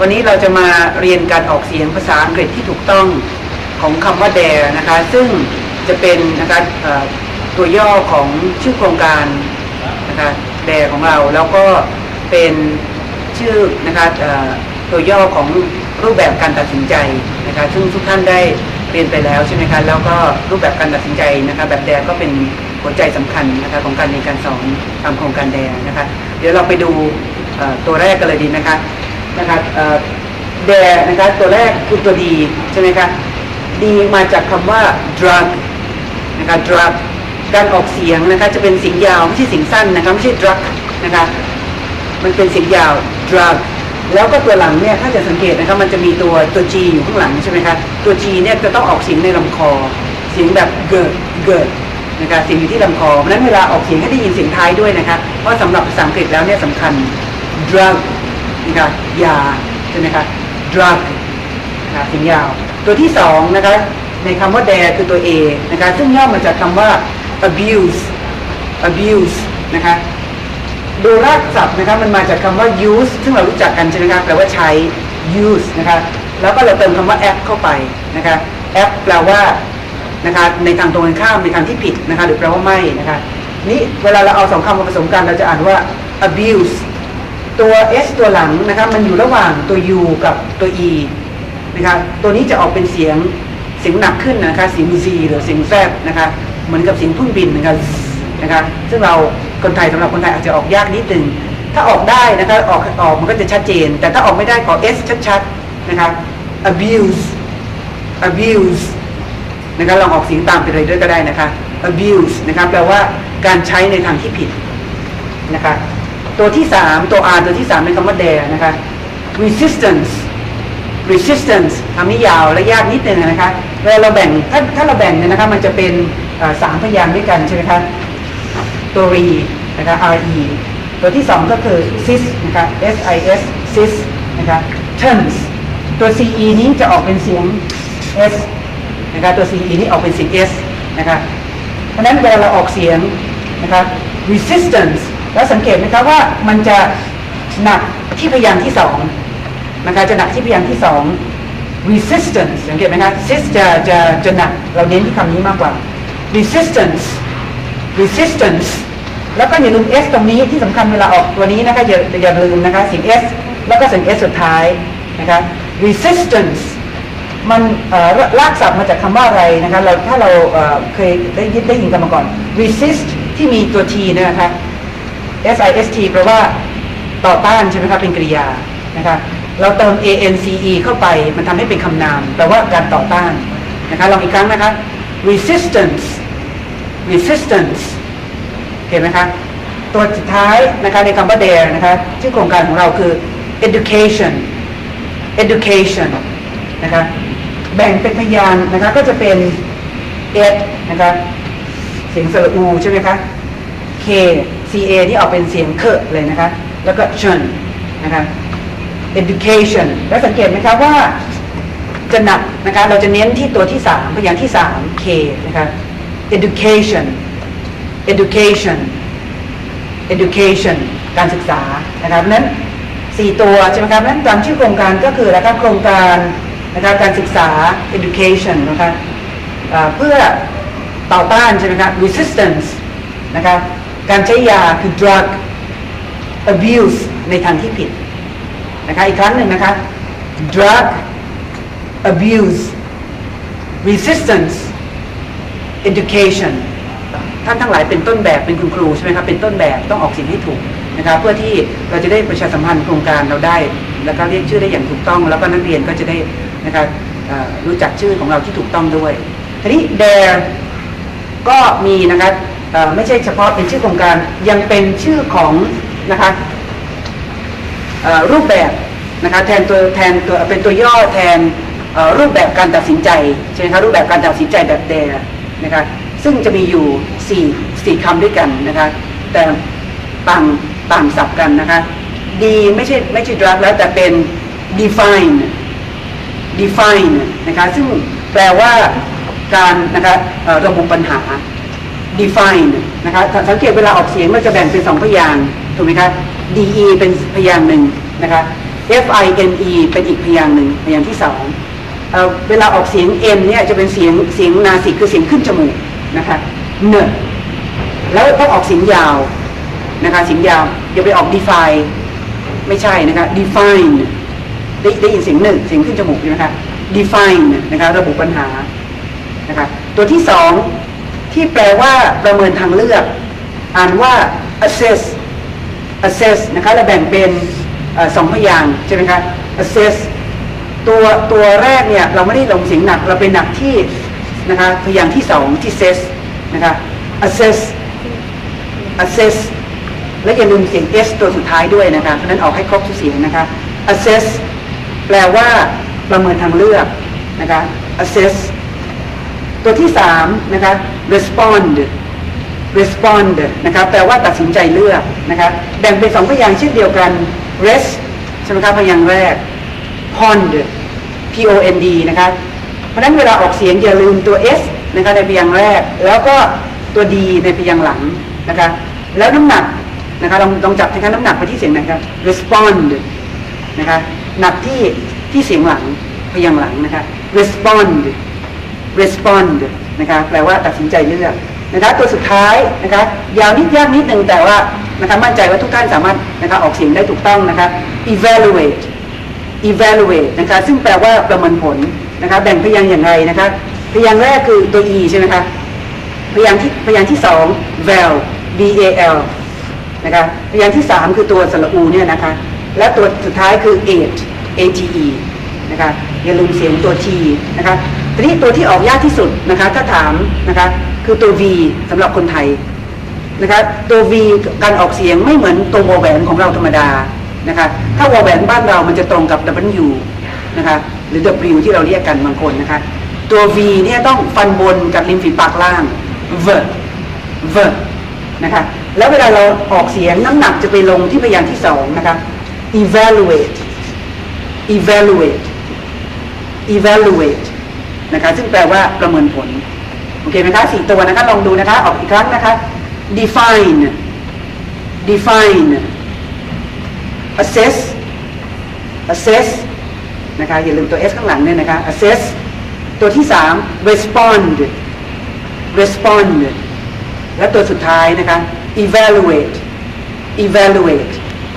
วันนี้เราจะมาเรียนการออกเสียงภาษาอังกฤษที่ถูกต้องของคำว่า dare นะคะ ซึ่งจะเป็นนะคะตัวย่อของชื่อโครงการนะคะ dare ของเรา แล้วก็เป็นชื่อนะคะตัวย่อของรูปแบบการตัดสินใจนะคะซึ่งทุกท่านได้เรียนไปแล้วใช่ไหมคะแล้วก็รูปแบบการตัดสินใจนะคะแบบ dare ก็เป็นหัวใจสำคัญนะคะของการเรียนการสอนตามโครงการ dare นะคะ เดี๋ยวเราไปดูตัวแรกกันเลยดีนะคะ นะคะแดนะคะตัวแรกคือตัวดีใช่ไหมคะดีมาจากคำว่า drug นะคะ drug การออกเสียงนะคะจะเป็นเสียงยาวไม่ใช่เสียงสั้นนะคะไม่ใช่ drug นะคะมันเป็นเสียงยาว drug แล้วก็ตัวหลังเนี่ยถ้าจะสังเกตนะคะมันจะมีตัวตัว G อยู่ข้างหลังใช่ไหมคะตัว G เนี่ยจะต้องออกเสียงในลำคอ เสียงแบบเกิดเกิดนะคะเสียงอยู่ที่ลำคอเพราะฉะนั้นเวลาออกเสียงให้ได้ยินเสียงท้ายด้วยนะคะเพราะสำหรับภาษาอังกฤษแล้วเนี่ยสำคัญ drug นะคะยาใช่ไหมคะ drug นะคะเสียงยาว ตัวที่สองนะคะในคำว่า dare คือตัว A นะคะซึ่งย่อมาจากคำว่า abuse abuse นะคะโดยรากศัพท์นะคะมันมาจากคำว่า use ซึ่งเรารู้จักกันใช่ไหมคะแปลว่าใช้ use นะคะแล้วก็เราเติมคำว่า act เข้าไปนะคะ act แปลว่านะคะในทางตรงกันข้ามในทางที่ผิดนะคะหรือแปลว่าไม่นะคะนี่เวลาเราเอาสองคำมาผสมกันเราจะอ่านว่า abuse ตัว s ตัวหลังนะครับมันอยู่ระหว่างตัว u กับตัว e นะคะตัวนี้จะออกเป็นเสียงเสียงหนักขึ้นนะคะเสียง z หรือเสียง z นะคะเหมือนกับเสียงพุ่งบินนะคะนะคะซึ่งเราคนไทยสำหรับคนไทยอาจจะออกยากนิดนึงถ้าออกได้นะคะออกออกมันก็จะชัดเจน แต่ถ้าออกไม่ได้ขอ s ชัดๆนะคะ abuse abuse นะคะลองออกเสียงตามไปเลยด้วยก็ได้นะคะ abuse นะคะแปลว่าการใช้ในทางที่ผิดนะคะ ตัวที่สามตัว R ตัวที่สามเป็นคำว่า dare นะคะ resistance resistance คำนี้ยาวและยากนิดนึงนะคะเวลาเราแบ่งถ้าถ้าเราแบ่งเนี่ยนะคะมันจะเป็นสามพยางค์ด้วยกันใช่ไหมคะตัว re นะคะ re ตัวที่สองก็คือ sis นะคะ sis sis นะคะ terms ตัว ce นี้จะออกเป็นเสียง s นะคะตัว ce นี้ออกเป็นเสียง s นะคะเพราะนั้นเวลาเราออกเสียงนะคะ resistance แล้วสังเกตไหมคะว่ามันจะหนักที่พยางค์ที่สองนะคะจะหนักที่พยางค์ที่สอง resistance สังเกตไหมคะ sis จะจะจะหนักเราเน้นที่คำนี้มากกว่า resistance resistance แล้วก็อย่าลืม s ตรงนี้ที่สำคัญเวลาออกตัวนี้นะคะอย่าอย่าลืมนะคะเสียง s แล้วก็เสียง s สุดท้ายนะคะ resistance มันเอ่อรากศัพท์มาจากคำว่าอะไรนะคะเราถ้าเราเคยได้ยินได้ยินกันมาก่อน resist ที่มีตัว t นะคะ S I S T แปลว่าต่อต้านใช่ไหมครับเป็นกริยานะคะเราเติม A N C E เข้าไปมันทำให้เป็นคำนามแปลว่าการต่อต้านนะคะลองอีกครั้งนะคะ resistance resistance เห็นไหมคะตัวสุดท้ายนะคะในคำว่า dare นะคะชื่อโครงการของเราคือ education education นะคะแบ่งเป็นพยานนะคะก็จะเป็น ed นะคะเสียงสระอูใช่ไหมคะ K C A ที่ออกเป็นเสียงเคเลยนะคะ แล้วก็ชนนะคะ education แล้วสังเกตไหมคะว่าจะหนักนะคะเราจะเน้นที่ตัวที่สามพยางค์ที่สาม K นะคะ education education education การศึกษานะคราะฉะนั้นสี่ตัวใช่ไหมครับเพราะนั้นตามชื่อโครงการก็คือนะคะโครงการนะคะการศึกษา education นะคะเพื่อต่อต้านใช่ไหมครับ resistance นะคะ การใช้ยาคือ drug abuse ในทางที่ผิดนะคะอีกครั้งหนึ่งนะคะ drug abuse resistance education ท่านทั้งหลายเป็นต้นแบบเป็นคุณครูใช่ไหมครับเป็นต้นแบบต้องออกเสียงให้ถูกนะครับเพื่อที่เราจะได้ประชาสัมพันธ์โครงการเราได้ แล้วก็เรียกชื่อได้อย่างถูกต้อง แล้วก็นักเรียนก็จะได้นะครับรู้จักชื่อของเราที่ถูกต้องด้วยทีนี้ dare ก็มีนะคะเอ่อ ไม่ใช่เฉพาะเป็นชื่อโครงการยังเป็นชื่อของนะคะรูปแบบนะคะแทนตัวแทนตัวเป็นตัวย่อแทนรูปแบบการตัดสินใจใช่ไหมคะรูปแบบการตัดสินใจแบบ dare นะคะซึ่งจะมีอยู่สี่สี่คำด้วยกันนะคะแต่ต่างต่างศัพท์กันนะคะดีไม่ใช่ไม่ใช่ drug แล้วแต่เป็น define define นะคะซึ่งแปลว่าการนะคะระบุปัญหา define นะคะสัสังเกตเวลาออกเสียงมันจะแบ่งเป็นสองพยางถูกไหมคะ de เป็นพยางหนึ่งนะคะ F I N E เป็นอีกพยางหนึ่งพยางที่สองเเวลาออกเสียง N เนี่ยจะเป็นเสียงเสียงนาสิกคือเสียงขึ้นจมูกนะคะเนแล้วต้องออกเสียงยาวนะคะเสียงยาวอย่าไปออก define ไม่ใช่นะคะ define ได้ได้ยินเสียงหนึ่งเสียงขึ้นจมูกใช่ไหมคะ define นะคะระบุปัญหานะคะตัวที่สอง ที่แปลว่าประเมินทางเลือก อ่านว่า assess assess นะคะเราแบ่งเป็นอสองพยางค์ใช่ไหมคะ assess ตัวตัวแรกเนี่ยเราไม่ได้ลงเสียงหนักเราเป็นหนักที่นะคะพยางค์ที่สองที่ ses นะคะ assess assess และอย่าลืมเสียง s ตัวสุดท้ายด้วยนะคะเพราะฉะนั้นออกให้ครบทุกเสียงนะคะ assess แปลว่าประเมินทางเลือกนะคะ assess ตัวที่สามนะคะ respond respond นะคะแปลว่าตัดสินใจเลือกนะคะแบ่งเป็นสองพยางค์เช่นเดียวกัน rest ใช่ไหมคะพยางค์แรก pond p o n d นะคะเพราะนั้นเวลาออกเสียงอย่าลืมตัว s นะคะในพยางค์แรก แล้วก็ตัว d ในพยางค์หลังนะคะแล้วน้ำหนักนะคะลองลองจับนะคะน้ำหนักไปที่เสียงไหนครับ respond นะคะหนักที่ที่เสียงหลังพยางค์หลังนะคะ respond respond นะคะแปลว่าตัดสินใจเลือกนะคะตัวสุดท้ายนะคะยาวนิดยากนิดหนึ่งแต่ว่านะคะมั่นใจว่าทุกท่านสามารถนะคะออกเสียงได้ถูกต้องนะคะ evaluate evaluate นะคะซึ่งแปลว่าประเมินผลนะคะแบ่งพยางค์อย่างไรนะคะพยางค์แรกคือตัว e ใช่ไหมคะพยางค์ที่พยางค์ที่สอง val v a l นะคะพยางค์ที่สามคือตัวสระอูเนี่ยนะคะและตัวสุดท้ายคือ ate a t e นะคะอย่าลืมเสียงตัว t นะคะ ทีนี้ตัวที่ออกยากที่สุดนะคะ ถ้าถามนะคะคือตัว v สำหรับคนไทยนะคะตัว V การออกเสียงไม่เหมือนตัววอแหวนของเราธรรมดานะคะถ้าวอแหวนบ้านเรามันจะตรงกับ W นะคะหรือ W ที่เราเรียกกันบางคนนะคะตัว V เนี่ยต้องฟันบนกับริมฝีปากล่าง V V นะคะแล้วเวลาเราออกเสียงน้ำหนักจะไปลงที่พยางค์ที่สองนะคะ evaluate evaluate evaluate นะคะ ซึ่งแปลว่าประเมินผล โอเคไหมคะสี่ตัวนะคะ ลองดูนะคะ ออกอีกครั้งนะคะ define define assess assess นะคะ อย่าลืมตัว s ข้างหลังเนี่ยนะคะ assess ตัวที่สาม respond respond และตัวสุดท้ายนะคะ evaluate evaluate